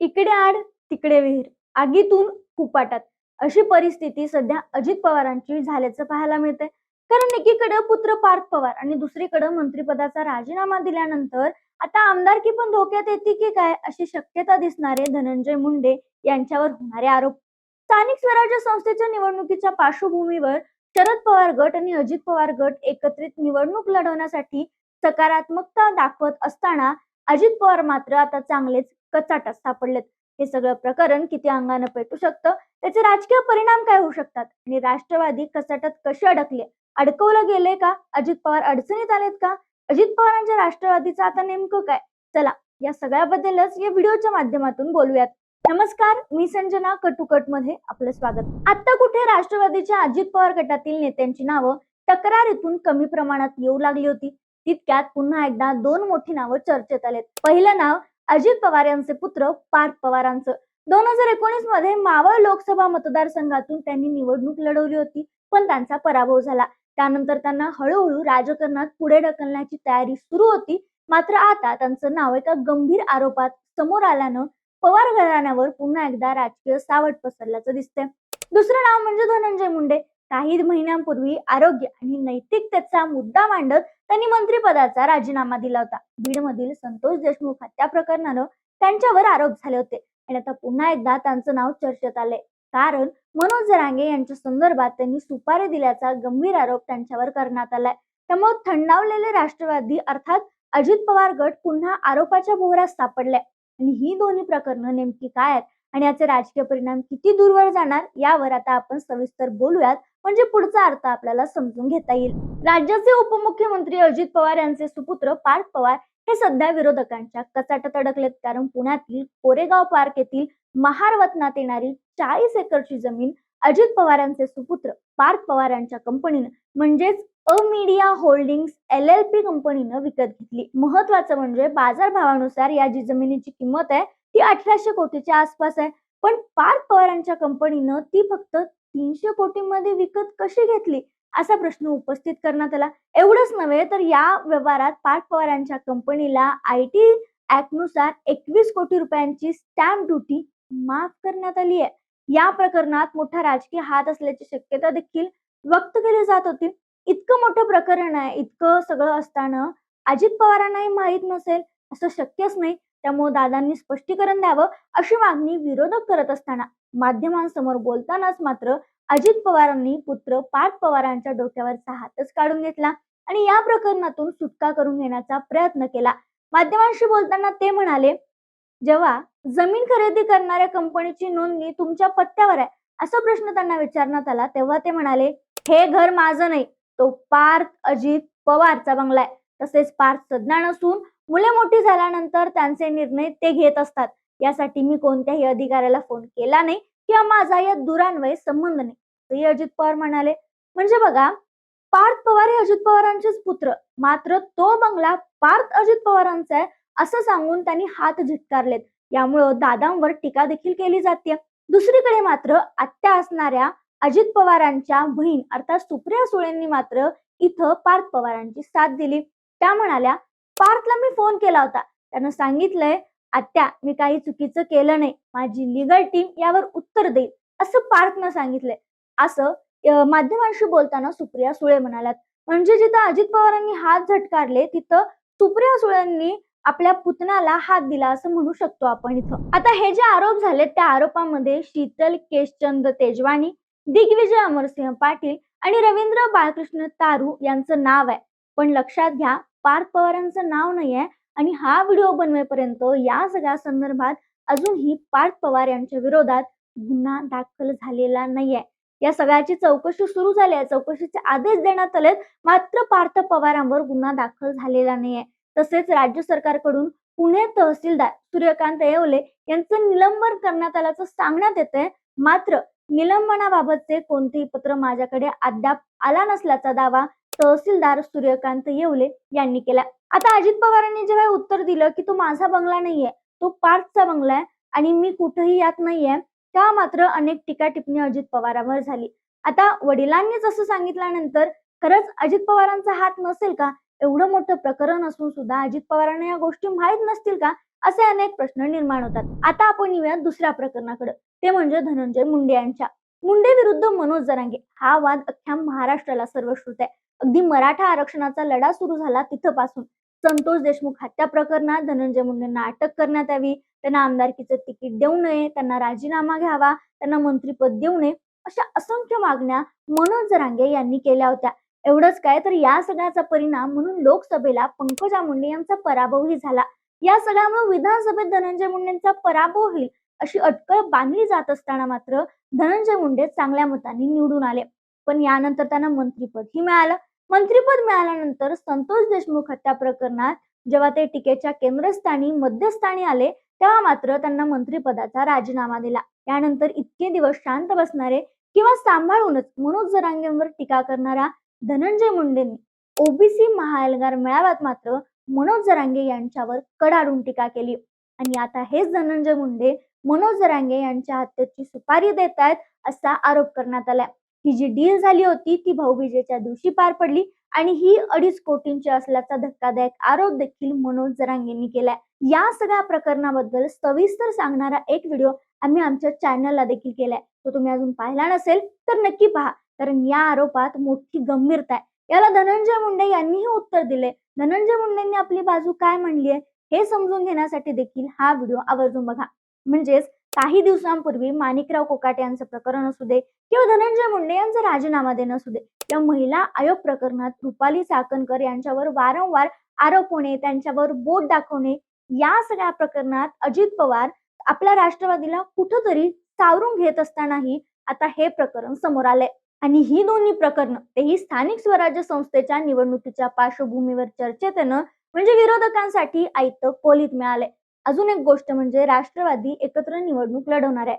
इकडे आड तिकडे विहीर. आगीतून कुपाटात अशी परिस्थिती सध्या अजित पवारांची झाल्याचं पाहायला मिळतंय. कारण एकीकडे पुत्र पार्थ पवार आणि दुसरीकडे मंत्रिपदाचा राजीनामा दिल्यानंतर आता आमदारकी पण धोक्यात येते की काय अशी शक्यता दिसणारे धनंजय मुंडे यांच्यावर होणारे आरोप. स्थानिक स्वराज्य संस्थेच्या निवडणुकीच्या पार्श्वभूमीवर शरद पवार गट आणि अजित पवार गट एकत्रित निवडणूक लढवण्यासाठी सकारात्मकता दाखवत असताना अजित पवार मात्र आता चांगलेच कचाटात सापडलेत. हे सगळं प्रकरण किती अंगानं पेटू शकतं? त्याचे राजकीय परिणाम काय होऊ शकतात? आणि राष्ट्रवादी कचाटात कसे अडकले? अडकवलं गेले का? अजित पवार अडचणीत आलेत का? अजित पवारांच्या राष्ट्रवादीचं आता नेमकं काय? चला या सगळ्याबद्दलच या व्हिडिओच्या माध्यमातून बोलूयात. नमस्कार मी संजना कटुकटमध्ये आपलं स्वागत. आता कुठे राष्ट्रवादीच्या अजित पवार गटातील नेत्यांची नावं तक्रारीतून कमी प्रमाणात येऊ लागली होती? तितक्यात पुन्हा एकदा दोन मोठी नावं चर्चेत आलेत. पहिलं नाव अजित पवार यांचे पुत्र पार्थ पवारांचं. दोन हजार एकोणीसमध्ये मावळ लोकसभा मतदारसंघातून त्यांनी निवडणूक लढवली होती पण त्यांचा पराभव झाला. त्यानंतर त्यांना हळूहळू राजकारणात पुढे ढकलण्याची तयारी सुरू होती. मात्र आता त्यांचं नाव एका गंभीर आरोपात समोर आल्यानं पवार घराण्यावर पुन्हा एकदा राजकीय सावट पसरल्याचं दिसतंय. दुसरं नाव म्हणजे धनंजय मुंडे. काही महिन्यांपूर्वी आरोग्य आणि नैतिकतेचा मुद्दा मांडत त्यांनी मंत्रिपदाचा राजीनामा दिला होता. बीडमधील संतोष देशमुख हत्या प्रकरणानं त्यांच्यावर आरोप झाले होते. आणि आता पुन्हा एकदा त्यांचं नाव चर्चेत आले कारण मनोज जरांगे यांच्या संदर्भात त्यांनी सुपारी दिल्याचा गंभीर आरोप त्यांच्यावर करण्यात आलाय. त्यामुळे थंडावलेले राष्ट्रवादी अर्थात अजित पवार गट पुन्हा आरोपाच्या भोवऱ्यात सापडले आणि ही दोन्ही प्रकरणं नेमकी काय आहेत? आणि याचे राजकीय परिणाम किती दूरवर जाणार? यावर आता आपण सविस्तर बोलूयात. म्हणजे पुढचा अर्थ आपल्याला समजून घेता येईल. राज्याचे उपमुख्यमंत्री अजित पवार यांचे सुपुत्र पार्थ पवार हे सध्या विरोधकांच्या कचाटात अडकलेत. कारण पुण्यातील कोरेगाव पार्क येथील महार वतनात येणारी चाळीस एकरची जमीन अजित पवार यांचे सुपुत्र पार्थ पवार यांच्या कंपनीनं म्हणजेच अ media holdings L L P कंपनीनं विकत घेतली. महत्वाचं म्हणजे बाजारभावानुसार या जी जमिनीची किंमत आहे ती अठराशे कोटीच्या आसपास आहे. पण पार्थ पवारांच्या कंपनीनं ती फक्त तीनशे कोटींमध्ये विकत कशी घेतली? असा प्रश्न उपस्थित करण्यात आला. एवढंच नव्हे तर या व्यवहारात पार्थ पवारांच्या कंपनीला आय टी ऍक्टनुसार एकवीस कोटी रुपयांची स्टॅम्प ड्युटी माफ करण्यात आली आहे. या प्रकरणात मोठा राजकीय हात असल्याची शक्यता देखील व्यक्त केली जात होती. इतकं मोठं प्रकरण आहे इतकं सगळं असताना अजित पवारांनाही माहीत नसेल असं शक्यच नाही. त्यामुळे दादांनी स्पष्टीकरण द्यावं अशी मागणी विरोधक करत असताना माध्यमांसमोर बोलतानाच मात्र अजित पवारांनी पुत्र पार्थ पवारांच्या डोक्यावरचा हातच काढून घेतला आणि या प्रकरणातून सुटका करून घेण्याचा प्रयत्न केला. माध्यमांशी बोलताना ते म्हणाले जेव्हा जमीन खरेदी करणाऱ्या कंपनीची नोंदणी तुमच्या पत्त्यावर आहे असा प्रश्न त्यांना विचारण्यात आला तेव्हा ते म्हणाले हे घर माझं नाही तो पार्थ अजित पवारचा बंगला आहे. तसेच पार्थ सज्ञा नसून मुले मोठी झाल्यानंतर त्यांचे निर्णय ते घेत असतात. यासाठी मी कोणत्याही अधिकाऱ्याला फोन केला नाही किंवा माझा या दुरान्वये संबंध नाही. तरी अजित पवार म्हणाले म्हणजे बघा पार्थ पवार हे अजित पवारांचेच पुत्र. मात्र तो बंगला पार्थ अजित पवारांचा आहे असं सांगून त्यांनी हात झिटकारलेत. यामुळं दादांवर टीका देखील केली जाते दुसरीकडे मात्र आत्या असणाऱ्या अजित पवारांच्या बहीण अर्थात सुप्रिया सुळेंनी मात्र इथं पार्थ पवारांची साथ दिली. त्या म्हणाल्या पार्थला मी फोन केला होता. त्यानं सांगितलंय आत्या मी काही चुकीचं केलं नाही. माझी लिगल टीम यावर उत्तर देईल असं पार्थनं सांगितलंय. असं माध्यमांशी बोलताना सुप्रिया सुळे म्हणाल्यात. म्हणजे जिथं अजित पवारांनी हात झटकारले तिथं सुप्रिया सुळेंनी आपल्या पुतणाला हात दिला असं म्हणू शकतो आपण इथं. आता हे जे आरोप झाले त्या आरोपामध्ये शीतल केशचंद तेजवानी दिग्विजय अमरसिंह पाटील आणि रवींद्र बाळकृष्ण तारू यांचं नाव आहे. पण लक्षात घ्या पार्थ पवारांचं नाव नाही आहे आणि हा व्हिडिओ बनवेपर्यंत या सगळ्या संदर्भात अजूनही पार्थ पवार यांच्या विरोधात गुन्हा दाखल झालेला नाहीये. या सगळ्याची चौकशी सुरू झाली आहे. चौकशीचे आदेश देण्यात आलेत. मात्र पार्थ पवारांवर गुन्हा दाखल झालेला नाहीये. तसेच राज्य सरकारकडून पुणे तहसीलदार सूर्यकांत येवले यांचं निलंबन करण्यात आल्याचं सांगण्यात येतंय. मात्र निलंबनाबाबतचे कोणतेही पत्र माझ्याकडे अद्याप आला नसल्याचा दावा तहसीलदार सूर्यकांत येवले यांनी केला. आता अजित पवारांनी जेव्हा उत्तर दिलं की तो माझा बंगला नाहीये तो पार्थचा बंगला आहे आणि मी कुठेही यात नाहीये तेव्हा मात्र अनेक टीका टिप्पणी अजित पवारांवर झाली. आता वडिलांनीच असं सांगितल्यानंतर खरंच अजित पवारांचा हात नसेल का? एवढं मोठं प्रकरण असून सुद्धा अजित पवारांना या गोष्टी माहीत नसतील का? असे अनेक प्रश्न निर्माण होतात. आता आपण येऊया दुसऱ्या प्रकरणाकडे. ते म्हणजे धनंजय मुंडे यांच्या. मुंडे विरुद्ध मनोज जरांगे. हा वाद अख्ख्या महाराष्ट्राला सर्वश्रुत आहे. अगदी मराठा आरक्षणाचा लढा सुरू झाला तिथपासून. संतोष देशमुख हत्या प्रकरणात धनंजय मुंडेंना अटक करण्यात यावी त्यांना आमदारकीचं तिकीट देऊ नये त्यांना राजीनामा घ्यावा त्यांना मंत्रीपद देऊ नये अशा असंख्य मागण्या मनोज जरांगे यांनी केल्या होत्या. एवढंच काय तर या सगळ्याचा परिणाम म्हणून लोकसभेला पंकजा मुंडे यांचा पराभवही झाला. या सगळ्यामुळे विधानसभेत धनंजय मुंडेंचा पराभव होईल अशी अटकळ बांधली जात असताना मात्र धनंजय मुंडे चांगल्या मतांनी निवडून आले. पण यानंतर त्यांना मंत्रीपदही मिळालं. मंत्रीपद मिळाल्यानंतर संतोष देशमुख हत्या प्रकरणात जेव्हा ते टीकेच्या केंद्रस्थानी मध्यस्थानी आले तेव्हा मात्र त्यांना मंत्रिपदाचा राजीनामा दिला. यानंतर इतके दिवस शांत बसणारे किंवा सांभाळूनच मनोज जरांगेंवर टीका करणारा धनंजय मुंडेंनी ओबीसी महाएल्गार मेळाव्यात मात्र मनोज जरांगे यांच्यावर कडाडून टीका केली. आणि आता हेच धनंजय मुंडे मनोज जरांगे यांच्या हत्येची सुपारी देत आहेत असा आरोप करण्यात आलाय. ही जी डील झाली होती ती भाऊबीजेच्या दिवशी पार पडली आणि ही अडीच कोटींची असल्याचा धक्कादायक आरोप देखील मनोज जरांगेंनी केलाय. या सगळ्या प्रकरणाबद्दल सविस्तर सांगणारा एक व्हिडिओ आम्ही आमच्या चॅनलला देखील केलाय. तो तुम्ही अजून पाहिला नसेल तर नक्की पहा. कारण या आरोपात मोठी गंभीरता आहे. याला धनंजय मुंडे यांनीही उत्तर दिले धनंजय मुंडेंनी आपली बाजू काय म्हणली आहे हे समजून घेण्यासाठी देखील हा व्हिडिओ आवर्जून बघा. म्हणजेच काही दिवसांपूर्वी माणिकराव कोकाटे यांचं प्रकरण असू दे किंवा धनंजय मुंडे यांचा राजीनामा देणं असू दे या महिला आयोग प्रकरणात रुपाली चाकणकर यांच्यावर वारंवार आरोप होणे त्यांच्यावर बोट दाखवणे या सगळ्या प्रकरणात अजित पवार आपल्या राष्ट्रवादीला कुठंतरी सावरून घेत असतानाही आता हे प्रकरण समोर आलंय. आणि ही दोन्ही प्रकरणं तेही स्थानिक स्वराज्य संस्थेच्या निवडणुकीच्या पार्श्वभूमीवर चर्चेत येणं म्हणजे विरोधकांसाठी आयत कोलीत मिळाले अजून एक गोष्ट म्हणजे राष्ट्रवादी एकत्र निवडणूक लढवणार आहे.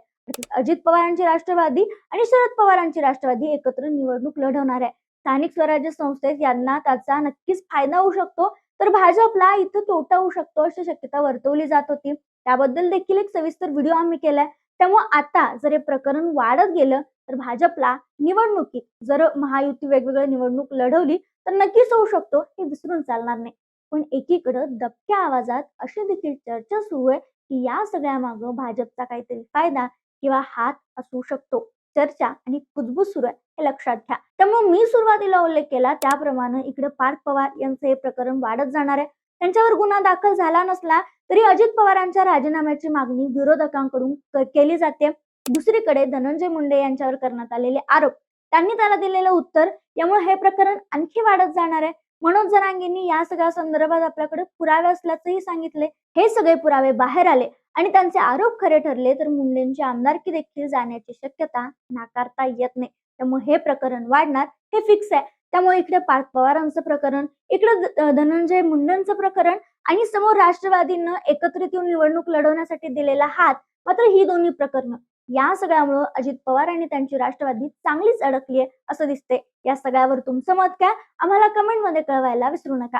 अजित पवारांची राष्ट्रवादी आणि शरद पवारांची राष्ट्रवादी एकत्र निवडणूक लढवणार आहे. स्थानिक स्वराज्य संस्थेत यांना त्याचा नक्कीच फायदा होऊ शकतो. तर भाजपला इथं तोटा होऊ शकतो अशी शक्यता वर्तवली जात होती. त्याबद्दल देखील एक सविस्तर व्हिडिओ आम्ही केलाय. त्यामुळे आता जर हे प्रकरण वाढत गेलं तर भाजपला निवडणुकीत जर महायुती वेगवेगळी निवडणूक लढवली तर नक्कीच होऊ शकतो हे विसरून चालणार नाही. पण एकीकडं दबक्या आवाजात अशी देखील चर्चा सुरू आहे की या सगळ्या मागं भाजपचा काहीतरी फायदा किंवा हात असू शकतो. चर्चा आणि कुजबूज सुरू आहे हे लक्षात घ्या. त्यामुळे मी सुरुवातीला उल्लेख केला त्याप्रमाणे इकडे पार्थ पवार यांचं हे प्रकरण वाढत जाणार आहे. त्यांच्यावर गुन्हा दाखल झाला नसला तरी अजित पवारांच्या राजीनाम्याची मागणी विरोधकांकडून केली जाते. दुसरीकडे धनंजय मुंडे यांच्यावर करण्यात आलेले आरोप. त्यांनी त्याला दिलेलं उत्तर यामुळे हे प्रकरण आणखी वाढत जाणार आहे. मनोज जरांगेंनी या सगळ्या संदर्भात आपल्याकडे पुरावे असल्याचंही सांगितले हे सगळे पुरावे बाहेर आले आणि त्यांचे आरोप खरे ठरले तर मुंडेंची आमदारकी देखील जाण्याची शक्यता नाकारता येत नाही. त्यामुळे हे प्रकरण वाढणार हे फिक्स आहे. त्यामुळे इकडे पार्थ पवारांचं प्रकरण इकडे धनंजय मुंडेंचं प्रकरण आणि समोर राष्ट्रवादीनं एकत्रित येऊन निवडणूक लढवण्यासाठी दिलेला हात मात्र ही दोन्ही प्रकरणं या सगळ्यामुळं अजित पवार आणि त्यांची राष्ट्रवादी चांगलीच अडकली आहे असं दिसते या सगळ्यावर तुमचं मत काय? आम्हाला कमेंटमध्ये कळवायला विसरू नका.